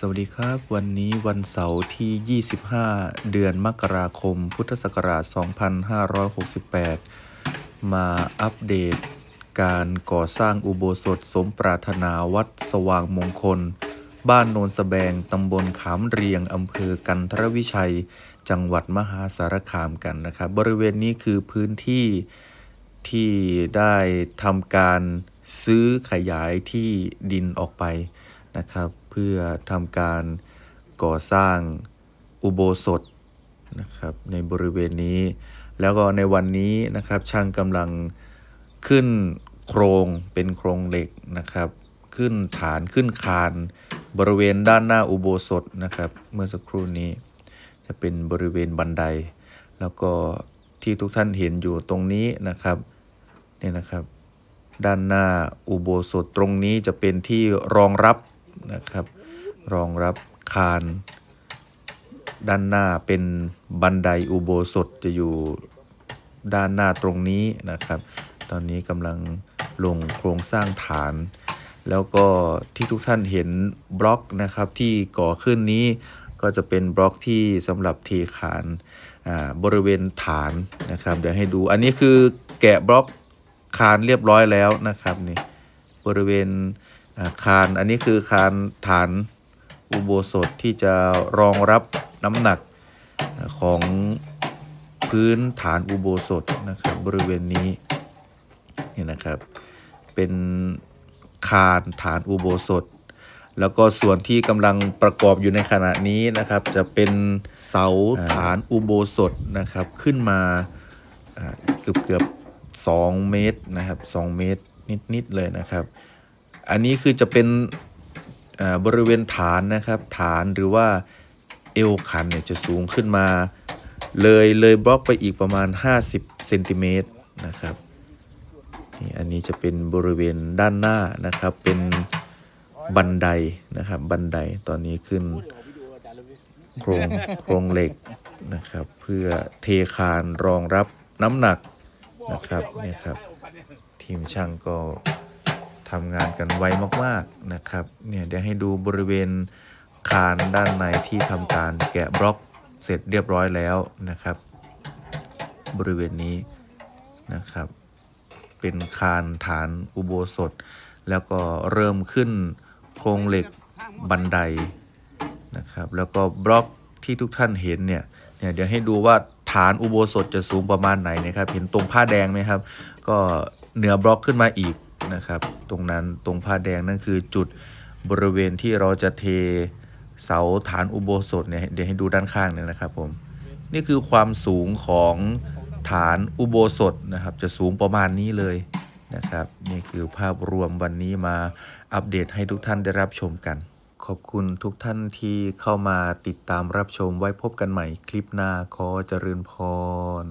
สวัสดีครับ วันนี้วันเสาร์ที่ 25 เดือนมกราคม พุทธศักราช 2568 มาอัปเดต การก่อสร้างอุโบสถสมปรารถนาวัดสว่างมงคล บ้านโนนสแบง ตำบลขามเรียง อำเภอกันทรวิชัย จังหวัดมหาสารคามกันนะครับ บริเวณนี้คือพื้นที่ที่ได้ทำการซื้อขยายที่ดินออกไป นะครับ เพื่อทำการก่อสร้างอุโบสถนะครับในบริเวณนี้ แล้วก็ในวันนี้นะครับช่างกำลังขึ้นโครงเป็นโครงเหล็กนะครับ ขึ้นฐานขึ้นคานบริเวณด้านหน้าอุโบสถนะครับ เมื่อสักครู่นี้จะเป็นบริเวณบันได แล้วก็ที่ทุกท่านเห็นอยู่ตรงนี้นะครับเนี่ยนะครับ ด้านหน้าอุโบสถตรงนี้จะเป็นที่รองรับ นะครับ รองรับคาน ด้านหน้าเป็นบันไดอุโบสถจะอยู่ด้านหน้าตรงนี้นะครับ ตอนนี้กำลังลงโครงสร้างฐาน แล้วก็ที่ทุกท่านเห็นบล็อกนะครับที่ก่อขึ้นนี้ก็จะเป็นบล็อกที่สำหรับเทคานบริเวณฐานนะครับ เดี๋ยวให้ดูอันนี้คือแกะบล็อกคานเรียบร้อยแล้วนะครับนี่บริเวณ คานอันนี้คือคานฐานอุโบสถที่จะรองรับน้ำหนักของพื้นฐานอุโบสถนะครับบริเวณนี้นี่นะครับเป็นคานฐานอุโบสถ แล้วก็ส่วนที่กำลังประกอบอยู่ในขณะนี้นะครับ จะเป็นเสาฐานอุโบสถนะครับขึ้นมาอ่าเกือบเกือบสองเมตรนะครับสองเมตรนิดๆเลยนะครับ อันนี้คือจะเป็นบริเวณฐานนะครับ ฐานหรือว่าเอวคันเนี่ยจะสูงขึ้นมา เลยเลยบล็อกไปอีกประมาณ 50เซนติเมตรนะครับนี่อันนี้จะเป็นบริเวณด้านหน้านะครับ เป็นบันไดนะครับ บันไดตอนนี้ขึ้นโครงโครงเหล็กนะครับ เพื่อเทคานรองรับน้ำหนักนะครับเนี่ยครับ ทีมช่างก็ ทำงานกันไวมากๆนะครับเนี่ยเดี๋ยวให้ดูบริเวณคานด้านในที่ทำการแกะบล็อกเสร็จเรียบร้อยแล้วนะครับ บริเวณนี้นะครับ เป็นคานฐานอุโบสถ แล้วก็เริ่มขึ้นโครงเหล็กบันไดนะครับ แล้วก็บล็อกที่ทุกท่านเห็นเนี่ยเนี่ยเดี๋ยวให้ดูว่าฐานอุโบสถจะสูงประมาณไหนนะครับ เห็นตรงผ้าแดงไหมครับ ก็เหนือบล็อกขึ้นมาอีก นะครับ ตรงนั้นตรงผ้าแดงนั่นคือจุดบริเวณที่เราจะเทเสาฐานอุโบสถเนี่ยเดี๋ยวให้ดูด้านข้างเนี่ยนะครับผมนี่คือความสูงของฐานอุโบสถนะครับ จะสูงประมาณนี้เลยนะครับ นี่คือภาพรวมวันนี้มาอัปเดตให้ทุกท่านได้รับชมกัน ขอบคุณทุกท่านที่เข้ามาติดตามรับชมไว้พบกันใหม่คลิปหน้าขอเจริญพร